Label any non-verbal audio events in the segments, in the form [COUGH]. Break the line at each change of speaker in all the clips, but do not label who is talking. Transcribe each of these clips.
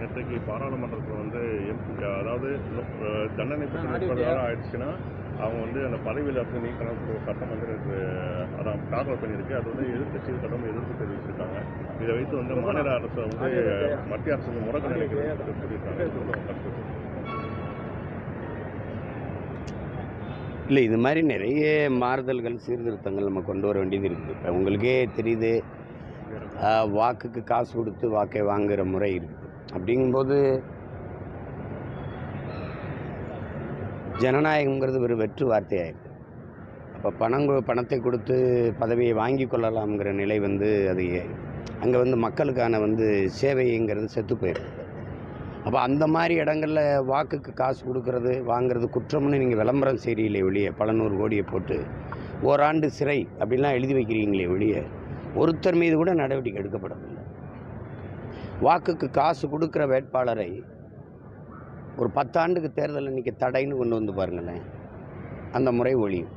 நேற்றைக்கு பாராளுமன்றத்தில் வந்து எம்பி அதாவது தண்டனை நாள் ஆயிடுச்சுன்னா அவங்க வந்து அந்த பதவியில் இருந்து நீக்கணும் சட்டம் வந்து அதான் தாக்கல் பண்ணியிருக்கு. அது வந்து எதிர்க்கட்சிகள் கடும் எதிர்ப்பு தெரிவிச்சிருக்காங்க. இதை வைத்து வந்து மாநில அரசு வந்து மத்திய அரசு வந்து முடக்க நினைக்கிறது சொல்லியிருக்காங்க.
இல்லை இது மாதிரி நிறைய மாறுதல்கள் சீர்திருத்தங்கள் நம்ம கொண்டு வர வேண்டியது இருக்குது. இப்போ உங்களுக்கே தெரியுது. வாக்குக்கு காசு கொடுத்து வாக்கை வாங்குகிற முறை இருக்குது. அப்படிங்கும்போது ஜனநாயகம்ங்கிறது ஒரு வெற்று வார்த்தையாயிருக்கு. அப்போ பணம் பணத்தை கொடுத்து பதவியை வாங்கி கொள்ளலாம்ங்கிற நிலை வந்து அது அங்கே வந்து மக்களுக்கான வந்து சேவைங்கிறது செத்து போயிருக்கு. அப்போ அந்த மாதிரி இடங்களில் வாக்குக்கு காசு கொடுக்கறது வாங்குறது குற்றம்னு நீங்கள் விளம்பரம் செய்கிறீங்களே வெளியே பல நூறு கோடியை போட்டு ஓராண்டு சிறை அப்படிலாம் எழுதி வைக்கிறீங்களே வெளியே ஒருத்தர் மீது கூட நடவடிக்கை எடுக்கப்படவில்லை. வாக்குக்கு காசு கொடுக்குற வேட்பாளரை ஒரு பத்தாண்டுக்கு தேர்தல் இன்றைக்கி தடைன்னு கொண்டு வந்து பாருங்களேன். அந்த முறை ஒழியும்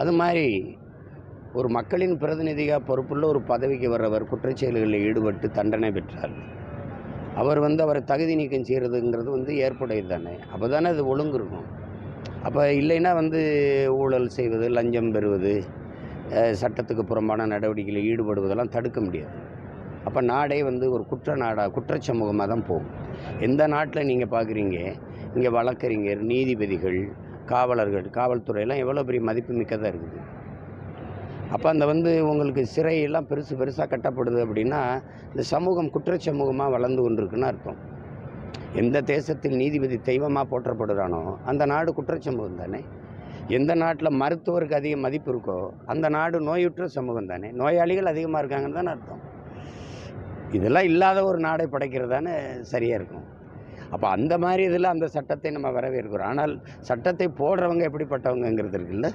அது மாதிரி ஒரு மக்களின் பிரதிநிதியாக பொறுப்புள்ள ஒரு பதவிக்கு வர்றவர் குற்றச்செயல்களில் ஈடுபட்டு தண்டனை பெற்றார். அவர் வந்து அவரை தகுதி நீக்கம் செய்கிறதுங்கிறது வந்து ஏற்புடையது தானே. அப்போ தானே அது ஒழுங்கு இருக்கும். அப்போ இல்லைன்னா வந்து ஊழல் செய்வது லஞ்சம் பெறுவது சட்டத்துக்கு புறம்பான நடவடிக்கைகளில் ஈடுபடுவதெல்லாம் தடுக்க முடியாது. அப்போ நாடே வந்து ஒரு குற்ற நாடாக குற்றச்சமூகமாக தான் போகும். எந்த நாட்டில் நீங்கள் பார்க்குறீங்க இங்கே வழக்கறிஞர் நீதிபதிகள் காவலர்கள் காவல்துறையெல்லாம் எவ்வளோ பெரிய மதிப்பு மிக்கதாக இருக்குது? அப்போ அந்த வந்து உங்களுக்கு சிறையெல்லாம் பெருசு பெருசாக கட்டப்படுது அப்படின்னா இந்த சமூகம் குற்ற சமூகமாக வளர்ந்து கொண்டிருக்குன்னு அர்த்தம். எந்த தேசத்தில் நீதிபதி தெய்வமாக போற்றப்படுறானோ அந்த நாடு குற்றச்சமூகம் தானே? எந்த நாட்டில் மருத்துவருக்கு அதிக மதிப்பு இருக்கோ அந்த நாடு நோயுற்ற சமூகம் தானே? நோயாளிகள் அதிகமாக இருக்காங்கன்னு தானே அர்த்தம். இதெல்லாம் இல்லாத ஒரு நாடை படைக்கிறது தானே சரியாக இருக்கும். அப்போ அந்த மாதிரி இதில் அந்த சட்டத்தை நம்ம வரவேற்கிறோம். ஆனால் சட்டத்தை போடுறவங்க எப்படிப்பட்டவங்கங்கிறது இருக்குல்ல?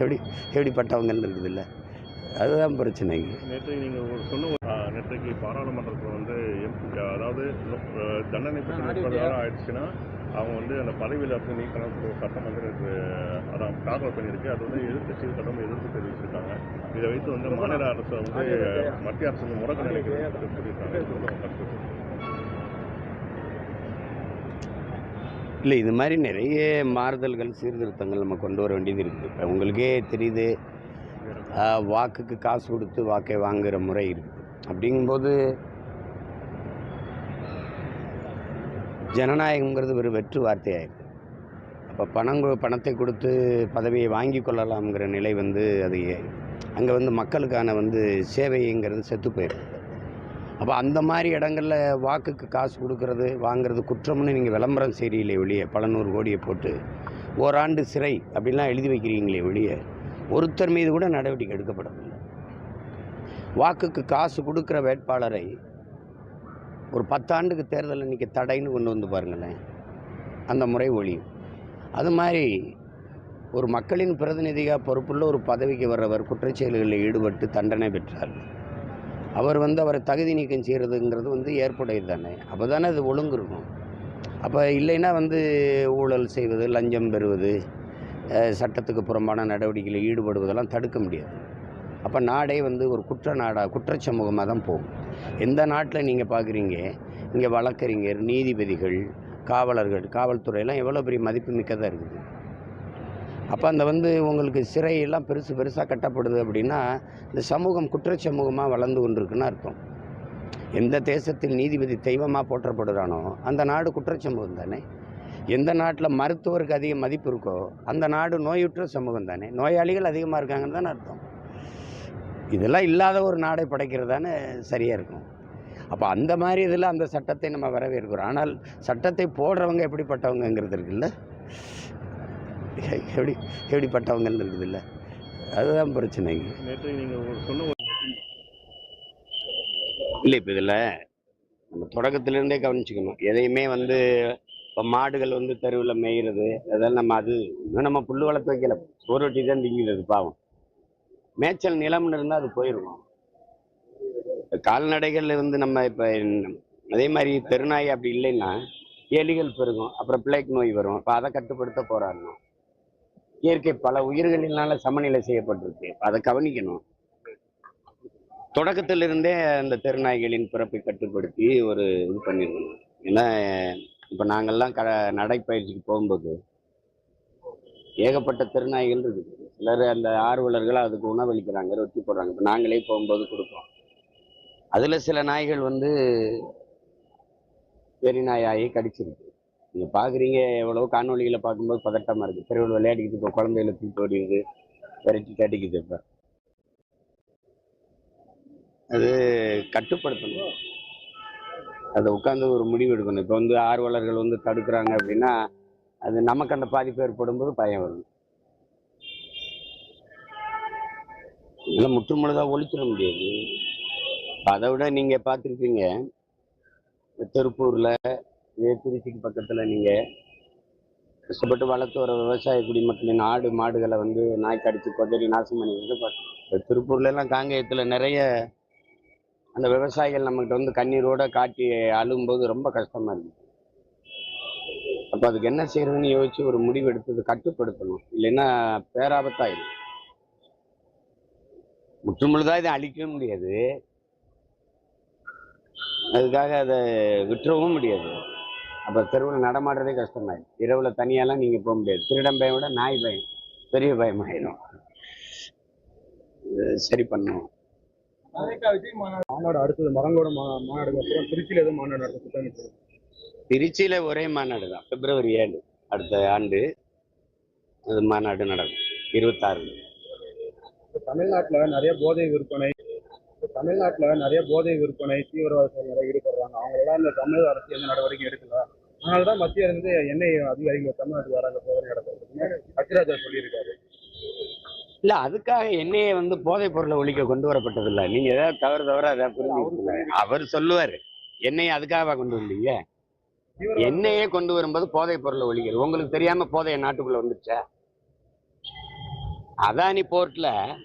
எப்படி எப்படிப்பட்டவங்கன்னு இருக்குதுல்ல? அதுதான் பிரச்சனைங்க
நேற்று நீங்கள் ஒரு சொன்ன நேற்றைக்கு பாராளுமன்றத்தில் வந்து எம்பி அதாவது தண்டனை ஆயிடுச்சுன்னா அவங்க வந்து அந்த பதவியில் இருந்து நீக்கணும் ஒரு சட்டம் வந்து நேற்று அதான் தாக்கல் பண்ணியிருக்கு. அது வந்து எதிர்க்கட்சிகள் சட்டம் எதிர்ப்பு தெரிவிச்சிருக்காங்க. இதை வைத்து வந்து மாநில அரசு வந்து மத்திய அரசு வந்து முடக்க நினைக்கிறது சொல்லியிருக்காங்க.
இல்லை இது மாதிரி நிறைய மாறுதல்கள் சீர்திருத்தங்கள் நம்ம கொண்டு வர வேண்டியது இருக்குது. இப்போ உங்களுக்கே தெரியுது வாக்குக்கு காசு கொடுத்து வாக்கை வாங்குகிற முறை இருக்குது. அப்படிங்கும்போது ஜனநாயகம்ங்கிறது ஒரு வெற்று வார்த்தையாயிருக்கு. அப்போ பணம் பணத்தை கொடுத்து பதவியை வாங்கி கொள்ளலாம்ங்கிற நிலை வந்து அது அங்கே வந்து மக்களுக்கான வந்து சேவைங்கிறது செத்து போயிருக்கு. அப்போ அந்த மாதிரி இடங்களில் வாக்குக்கு காசு கொடுக்கறது வாங்குறது குற்றம்னு நீங்கள் விளம்பரம் செய்கிறீங்களே வெளியே பல நூறு கோடியை போட்டு ஓராண்டு சிறை அப்படிலாம் எழுதி வைக்கிறீங்களே வெளியே ஒருத்தர் மீது கூட நடவடிக்கை எடுக்கப்படவில்லை. வாக்குக்கு காசு கொடுக்குற வேட்பாளரை ஒரு பத்தாண்டுக்கு தேர்தல் இன்றைக்கி தடைன்னு கொண்டு வந்து பாருங்களேன். அந்த முறை ஒழியும். அது மாதிரி ஒரு மக்களின் பிரதிநிதியாக பொறுப்புள்ள ஒரு பதவிக்கு வர்றவர் குற்றச்செயல்களில் ஈடுபட்டு தண்டனை பெற்றார். அவர் வந்து அவரை தகுதி நீக்கம் செய்கிறதுங்கிறது வந்து ஏற்புடையது தானே. அப்போ தானே அது ஒழுங்கு இருக்கும் அப்போ இல்லைன்னா வந்து ஊழல் செய்வது லஞ்சம் பெறுவது சட்டத்துக்கு புறம்பான நடவடிக்கைகளில் ஈடுபடுவதெல்லாம் தடுக்க முடியாது. அப்போ நாடே வந்து ஒரு குற்ற நாடாக குற்றச்சமூகமாக தான் போகும். எந்த நாட்டில் நீங்கள் பார்க்குறீங்க இங்கே வழக்கறிஞர் நீதிபதிகள் காவலர்கள் காவல்துறையெல்லாம் எவ்வளோ பெரிய மதிப்பு மிக்கதாக இருக்குது? அப்போ அந்த வந்து உங்களுக்கு சிறையெல்லாம் பெருசு பெருசாக கட்டப்படுது அப்படின்னா இந்த சமூகம் குற்ற சமூகமாக வளர்ந்து கொண்டிருக்குன்னு அர்த்தம். எந்த தேசத்தில் நீதிபதி தெய்வமாக போற்றப்படுறானோ அந்த நாடு குற்ற சமூகம் தானே? எந்த நாட்டில் மருத்துவருக்கு அதிக மதிப்பு இருக்கோ அந்த நாடு நோயுற்ற சமூகம் தானே? நோயாளிகள் அதிகமாக இருக்காங்கன்னு தானே அர்த்தம். இதெல்லாம் இல்லாத ஒரு நாடை படைக்கிறது தானே சரியாக இருக்கும். அப்போ அந்த மாதிரி இதில் அந்த சட்டத்தை நம்ம வரவேற்கிறோம். ஆனால் சட்டத்தை போடுறவங்க எப்படிப்பட்டவங்கங்கிறது இருக்குல்ல? எப்படி எப்படிப்பட்டவங்கன்னு இருக்குதுல்ல? அதுதான் பிரச்சனைங்க இல்லை இப்போ இதில் நம்ம தொடக்கத்திலேருந்தே கவனிச்சுக்கணும். எதையுமே வந்து இப்போ மாடுகள் வந்து தெருவில் மேய்கிறது அதெல்லாம் நம்ம அது இன்னும் நம்ம புல் வளர்த்து வைக்கல. ரொட்டி தான் திங்கிறது பாவம். மேய்ச்சல் நிலம்னு இருந்தால் அது போயிருக்கும். கால்நடைகள்ல கால்நடைகள் வந்து நம்ம இப்போ அதே மாதிரி தெருநாய் அப்படி இல்லைன்னா எலிகள் பெருகும் அப்புறம் பிளேக் நோய் வரும். இப்போ அதை கட்டுப்படுத்த போராடணும். இயற்கை பல உயிர்களினால சமநிலை செய்யப்பட்டிருக்கு. அதை கவனிக்கணும். தொடக்கத்திலிருந்தே அந்த தெருநாய்களின் பிறப்பை கட்டுப்படுத்தி ஒரு இது பண்ணிருக்கணும் ஏன்னா இப்போ நாங்கள்லாம் க நடைப்பயிற்சிக்கு போகும்போது ஏகப்பட்ட தெருநாய்கள் இருக்குது. சிலர் அந்த ஆர்வலர்கள் அதுக்கு உணவளிக்கிறாங்க ரொட்டி போடுறாங்க. இப்போ நாங்களே போகும்போது கொடுப்போம். அதில் சில நாய்கள் வந்து பெரிய நாயாகி கடிச்சிருக்கு. நீங்கள் பார்க்குறீங்க எவ்வளோ காணொலிகளை பார்க்கும்போது பதட்டமாக இருக்குது தெருவில் விளையாடிக்கிட்டு இப்போ குழந்தைகளை தூக்கி ஓடிடுது விரட்டி கடிக்குது இப்போ அது கட்டுப்படுத்தணும். அதை உட்காந்து ஒரு முடிவு எடுக்கணும். இப்போ வந்து ஆர்வலர்கள் வந்து தடுக்கிறாங்க அப்படின்னா அது நமக்கு அந்த பாதிப்பு ஏற்படும் போது பயம் வரும். இதெல்லாம் முற்றுமுழுதாக ஒழிச்சிட முடியாது. இப்ப அதை விட நீங்கள் பார்த்துருப்பீங்க. திருப்பூரில் இதே திருச்சிக்கு பக்கத்தில் நீங்கள் கஷ்டப்பட்டு வளர்த்து வர விவசாய குடிமக்களின் ஆடு மாடுகளை வந்து நாய் கடிச்சு கொதறி நாசம் பண்ணிக்கிட்டு இப்போ திருப்பூர்ல எல்லாம் காங்கேயத்தில் நிறைய அந்த விவசாயிகள் நம்மகிட்ட வந்து கண்ணீரோட காட்டி அழும்போது ரொம்ப கஷ்டமா இருக்குது அப்போ அதுக்கு என்ன செய்யறதுன்னு யோசிச்சு ஒரு முடிவு எடுத்தது கட்டுப்படுத்தணும். இல்லைன்னா பேராபத்தாயிடும் முற்றுமுழுதாக இதை அழிக்கவே முடியாது. அதுக்காக அதை விட்டுறவும் முடியாது. அப்போ தெருவில் நடமாடுறதே கஷ்டமாயிடும் இரவில் தனியாலாம் நீங்கள் போக முடியாது. திருடன் பயம் விட நாய் பயம் பெரிய பயமாயிடும் இது சரி பண்ணணும்
மாநாடு. அடுத்தது மரங்கோட மா மாநாடுக்கு அப்புறம் திருச்சியில் எதுவும் மாநாடு நடத்த
திருச்சியில் ஒரே மாநாடு தான் பிப்ரவரி ஏழு அடுத்த ஆண்டு அது மாநாடு நடக்கும் இருபத்தாறு
தமிழ்நாட்டில் நிறைய போதை விற்பனை தமிழ்நாட்டில் நிறைய போதை விற்பனை தீவிரவாத செயல்களில் ஈடுபடுறாங்க. அவங்க எல்லாம் இந்த தமிழக அரசு எந்த நடவடிக்கை எடுக்கல. அதனால தான் மத்திய அரசு எண்ணெய் அதிகாரிகள் தமிழ்நாட்டுக்கு வராங்க சோதனை நடத்துறதுன்னு அச்சிராஜா சொல்லியிருக்காரு.
இல்லை அதுக்காக எண்ணெயை வந்து போதைப் பொருளை ஒழிக்க கொண்டு வரப்பட்டதில்லை நீங்கள் ஏதாவது தவறு தவறு அதை அவர் சொல்லுவார் எண்ணெயை அதுக்காக கொண்டு வந்தீங்க? எண்ணெயே கொண்டு வரும்போது போதைப் பொருளை ஒழிக்கிறது உங்களுக்கு தெரியாம போதைய நாட்டுக்குள்ள வந்துருச்சா? அதானி போர்ட்ல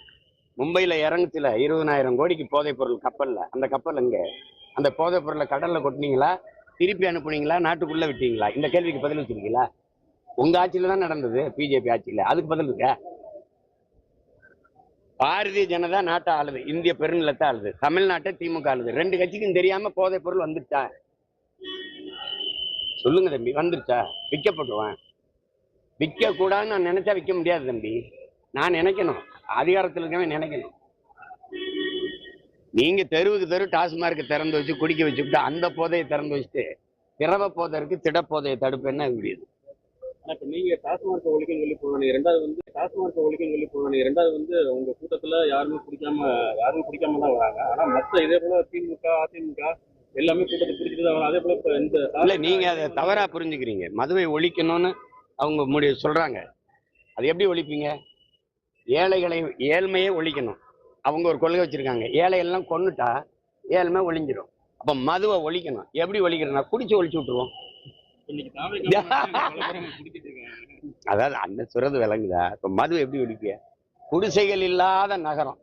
மும்பையில இறங்குச்சுல இருபதனாயிரம் கோடிக்கு போதைப் பொருள் கப்பல்ல. அந்த கப்பல் எங்க? அந்த போதைப் பொருளை கடல்ல கொட்டினீங்களா? திருப்பி அனுப்புனீங்களா? நாட்டுக்குள்ள விட்டீங்களா? இந்த கேள்விக்கு பதில் வச்சிருக்கீங்களா? உங்க ஆட்சியில தான் நடந்தது பிஜேபி ஆட்சியில. அதுக்கு பதில் இருக்க? பாரதிய ஜனதா நாட்டை ஆளுது இந்திய பெருநிலத்தை ஆளுது தமிழ்நாட்டை திமுக ஆளுது. ரெண்டு கட்சிக்கும் தெரியாம போதைப் பொருள் வந்துருச்சா? சொல்லுங்க தம்பி வந்துருச்சா? விற்கப்படுவேன் விற்க கூடாதுன்னு நான் நினைச்சா விற்க முடியாது தம்பி. நான் நினைக்கணும். அதிகாரத்தில் இருக்கவன் நினைக்கணும். நீங்க தெருவுக்கு தெரு டாஸ்மார்க் திறந்து வச்சு குடிக்க வச்சுக்கிட்டு அந்த போதையை திறந்து வச்சுட்டு திரவ போதை இருக்கு திட போதையை தடுப்பேன்னா முடியுது.
ஆனா இப்ப நீங்க டாஸ்மார்க் ஒழிக்கன்னு சொல்லி போனீங்க ரெண்டாவது வந்து டாஸ்மார்க் ஒழிக்கன்னு சொல்லி போனீங்க ரெண்டாவது வந்து உங்க கூட்டத்துல யாருமே பிடிக்காம யாருமே பிடிக்காம தான் வராங்க. ஆனா மத்த இதே போல திமுக அதிமுக எல்லாமே கூட்டத்தை பிடிச்சிட்டு தான் அதே போல இந்த
இல்ல நீங்க அதை தவறா புரிஞ்சுக்கிறீங்க. மதுவை ஒழிக்கணும்னு அவங்க முடி சொல்றாங்க. அது எப்படி ஒழிப்பீங்க? ஏழைகளை ஏழ்மையே ஒழிக்கணும். அவங்க ஒரு கொள்கை வச்சிருக்காங்க. ஏழைகள்லாம் கொன்னுட்டா ஏழ்மை ஒழிஞ்சிடும் அப்ப மதுவை ஒழிக்கணும். எப்படி ஒழிக்கிறனா குடிச்சு ஒழிச்சு விட்டுருவோம். [LAUGHS] அதாவது அந்த சுரது விளங்குதா? இப்ப மது எப்படி ஒழிப்பிய குடிசைகள் இல்லாத நகரம்.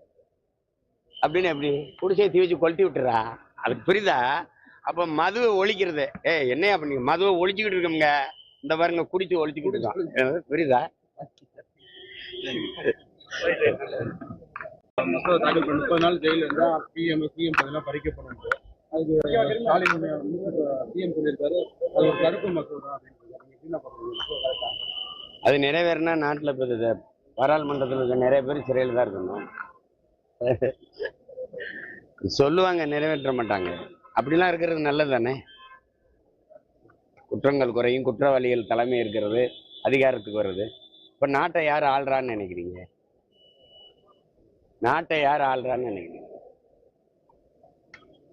அப்படின்னு எப்படி? குடிசையை தீ வச்சு கொளுத்தி விட்டுறா? அதுக்கு புரியுதா? அப்ப மதுவை ஒழிக்கிறது. ஏ என்னையா பண்ணீங்க மதுவை ஒழிச்சுக்கிட்டு இருக்கோங்க இந்த பாருங்க குடிச்சு ஒழிச்சுக்கிட்டு இருக்கோம்? புரியுதா?
மசோதா தாக்கல் பண்ணி முப்பது நாள் ஜெயில இருந்தா பிஎம் சிஎம் பறிக்கப்படும் அதுக்கு ஸ்டாலின் சிஎம் சொல்லியிருக்காரு அது ஒரு மசோதா அப்படின்னு
அது நிறைவேறினா நாட்டில் இப்போ பாராளுமன்றத்தில் இருக்க நிறைய பேர் சிறையில் தான் இருக்கணும். சொல்லுவாங்க நிறைவேற்ற மாட்டாங்க. அப்படிலாம் இருக்கிறது நல்லது தானே? குற்றங்கள் குறையும் குற்றவாளிகள் தலைமை இருக்கிறது அதிகாரத்துக்கு வருது. இப்போ நாட்டை யார் ஆள்றான்னு நினைக்கிறீங்க? நாட்டை யார் ஆள்றான்னு நினைக்கிறீங்க?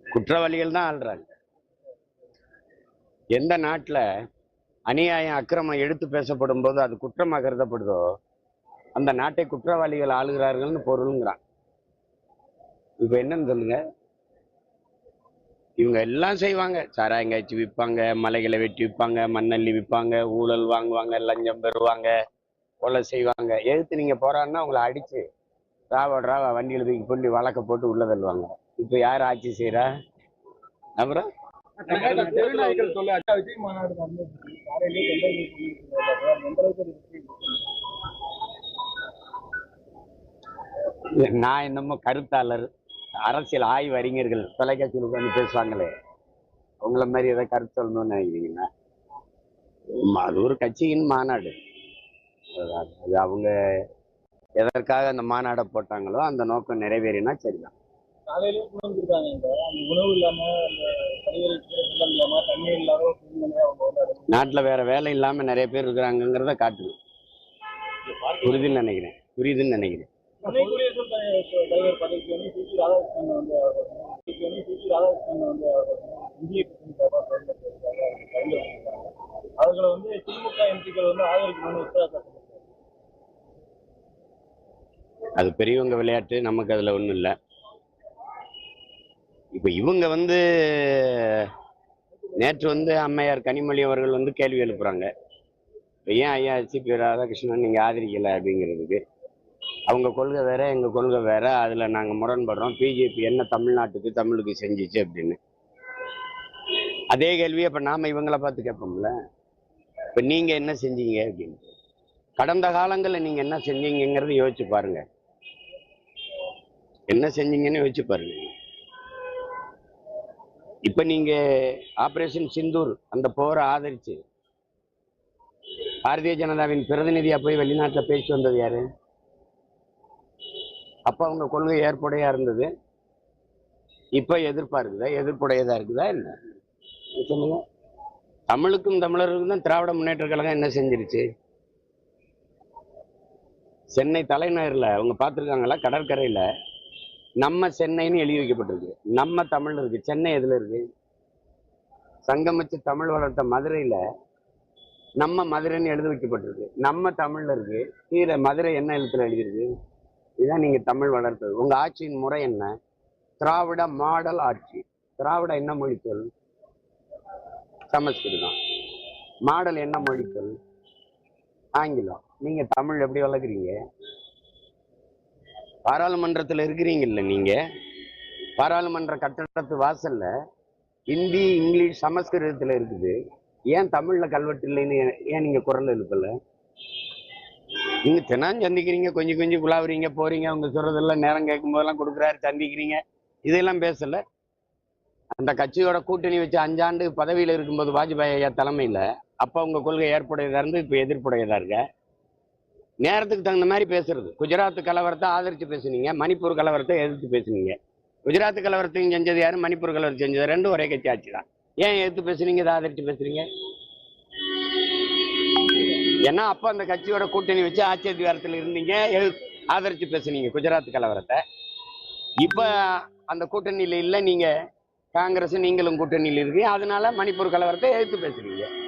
குற்றவாளிகள் தான் ஆள்றாங்க. எந்த நாட்டில் அநியாயம் அக்கிரமம் எடுத்து பேசப்படும் போது அது குற்றமாக கருதப்படுதோ அந்த நாட்டை குற்றவாளிகள் ஆளுகிறார்கள்னு பொருளுங்கிறான். இப்போ என்னன்னு சொல்லுங்க. இவங்க எல்லாம் செய்வாங்க. சாராயங்காய்ச்சி விற்பாங்க மலைகளை வெட்டி விற்பாங்க மண்ணள்ளி விற்பாங்க ஊழல் வாங்குவாங்க லஞ்சம் பெறுவாங்க கொலை செய்வாங்க. எதிர்த்து நீங்க போறான்னா அவங்கள அடிச்சு ராவா ராவா வண்டியில் தூக்கி கொண்டு வழக்க போட்டு உள்ள தள்ளுவாங்க. இப்போ யார் ஆட்சி செய்கிறா அப்புறம் நான் என்னமோ கருத்தாளர் அரசியல் ஆய்வு அறிஞர்கள் தொலைக்காட்சியில் உட்காந்து பேசுவாங்களே. உங்களை மாதிரி ஏதாவது கருத்து சொல்லணும்னு நினைக்கிறீங்கன்னா அது ஒரு கட்சியின் மாநாடு. அது அவங்க எதற்காக அந்த மாநாடை போட்டாங்களோ அந்த நோக்கம் நிறைவேறினா சரிதான்.
காலையிலேயே உணவு இல்லாம இல்லாம
நாட்டில் வேற வேலை இல்லாமல் நிறைய பேர் இருக்கிறாங்கங்கிறத காட்டுது. புரியுதுன்னு நினைக்கிறேன். புரியுதுன்னு நினைக்கிறேன்.
அவர்களை வந்து திமுக எம்பிக்கள் வந்து ஆதரிக்கணும்னு உத்தரவாதம்
அது பெரியவங்க விளையாட்டு நமக்கு அதில் ஒன்றும் இல்லை. இப்போ இவங்க வந்து நேற்று வந்து அம்மையார் கனிமொழி அவர்கள் வந்து கேள்வி எழுப்புறாங்க. இப்போ ஏன் ஐயா சிபி ராதாகிருஷ்ணன் நீங்கள் ஆதரிக்கலை அப்படிங்கிறதுக்கு? அவங்க கொள்கை வேற எங்கள் கொள்கை வேற அதில் நாங்கள் முரண்படுறோம். பிஜேபி என்ன தமிழ்நாட்டுக்கு தமிழுக்கு செஞ்சிச்சு அப்படின்னு. அதே கேள்வியை இப்போ நாம் இவங்கள பார்த்து கேட்போம்ல? இப்போ நீங்கள் என்ன செஞ்சீங்க அப்படின்னு. கடந்த காலங்களில் நீங்கள் என்ன செஞ்சீங்கங்கிறத யோசிச்சு பாருங்கள் என்ன செஞ்சீங்கன்னு வச்சு பாருங்க. இப்ப நீங்க ஆபரேஷன் சிந்தூர் அந்த போரை ஆதரிச்சு பாரதிய ஜனதாவின் பிரதிநிதியா போய் வெளிநாட்டில் பேசி வந்தது யாரு? அப்ப அவங்க கொள்கை ஏற்புடையா இருந்தது. இப்ப எதிர்ப்பா இருக்குதா எதிர்ப்புடையதா இருக்குதா? என்ன? சொல்லுங்க. தமிழுக்கும் தமிழருக்கும் தான் திராவிட முன்னேற்ற கழகம் என்ன செஞ்சிருச்சு? சென்னை தலைநகரில் அவங்க பார்த்துருக்காங்களா? கடற்கரையில. நம்ம சென்னைன்னு எழுதி வைக்கப்பட்டிருக்கு. நம்ம தமிழ் இருக்கு. சென்னை எதுல இருக்கு? சங்கமிச்சு தமிழ் வளர்த்த மதுரையில நம்ம மதுரைன்னு எழுதி வைக்கப்பட்டிருக்கு. நம்ம தமிழ்ல இருக்கு. கீழே மதுரை என்ன எழுத்துல எழுதியிருக்கு? இதுதான் நீங்க தமிழ் வளர்த்தது. உங்க ஆட்சியின் முறை என்ன? திராவிட மாடல் ஆட்சி. திராவிட என்ன மொழி சொல் சமஸ்கிருதம். மாடல் என்ன மொழி சொல் ஆங்கிலம். நீங்க தமிழ் எப்படி வளர்க்குறீங்க? பாராளுமன்றத்தில் இருக்கிறீங்கல்ல நீங்கள் பாராளுமன்ற கட்டடத்து வாசலில் ஹிந்தி இங்கிலீஷ் சமஸ்கிருதத்தில் இருக்குது. ஏன் தமிழில் கல்வெட்டு இல்லைன்னு ஏன் நீங்கள் குரல் எழுப்பலை? நீங்கள் தினம் சந்திக்கிறீங்க கொஞ்சம் கொஞ்சம் குழாவுறீங்க போகிறீங்க அவங்க சொல்கிறதெல்லாம் நேரம் கேட்கும் போதெல்லாம் கொடுக்குறாரு சந்திக்கிறீங்க. இதெல்லாம் பேசலை. அந்த கட்சியோட கூட்டணி வச்சு அஞ்சாண்டு பதவியில் இருக்கும்போது வாஜ்பாய் ஐயா தலைமையில் அப்போ உங்கள் கொள்கை ஏற்புடையதாக இருந்து இப்போ எதிர்ப்புடையதாக இருக்க? நேரத்துக்கு தகுந்த மாதிரி பேசுறது. குஜராத் கலவரத்தை ஆதரிச்சு பேசுனீங்க மணிப்பூர் கலவரத்தை எதிர்த்து பேசுனீங்க. குஜராத் கலவரத்தையும் செஞ்சது யாரு? மணிப்பூர் கலவரம் செஞ்சது ரெண்டும் ஒரே கட்சி ஆட்சி தான். ஏன் எதிர்த்து பேசுனீங்க இதை ஆதரிச்சு பேசுறீங்க? ஏன்னா அப்போ அந்த கட்சியோட கூட்டணி வச்சு ஆட்சி அதிகாரத்தில் இருந்தீங்க எதிர்- ஆதரிச்சு பேசுனீங்க குஜராத் கலவரத்தை. இப்ப அந்த கூட்டணியில இல்ல நீங்க காங்கிரஸ் நீங்களும் கூட்டணியில் இருக்கீங்க. அதனால மணிப்பூர் கலவரத்தை எதிர்த்து பேசுறீங்க.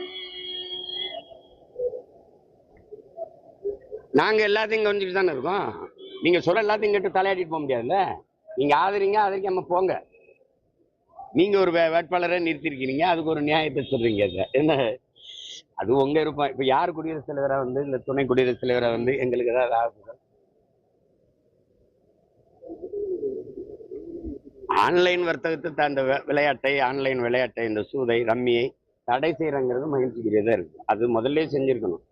நாங்கள் எல்லாத்தையும் கவனிச்சுட்டு தானே இருக்கோம்? நீங்கள் சொல்ல எல்லாத்தையும் கேட்டு தலையாட்டிட்டு போக முடியாதுல்ல? நீங்கள் ஆதரிங்க ஆதரிக்காம போங்க. நீங்கள் ஒரு வே- வேட்பாளரை நிறுத்திருக்கீங்க அதுக்கு ஒரு நியாயத்தை சொல்கிறீங்க அதை. என்ன? அது உங்கள் இருப்போம் இப்போ யார் குடியரசுத் தலைவராக வந்து இல்லை துணை குடியரசுத் தலைவராக வந்து எங்களுக்கு ஏதாவது ஆகுது? ஆன்லைன் வர்த்தகத்தை த- அந்த விளையாட்டை ஆன்லைன் விளையாட்டை இந்த சூதை ரம்மியை தடை செய்யறங்கிறது மகிழ்ச்சிக்குரியதாக இருக்கு. அது முதல்ல செஞ்சிருக்கணும்.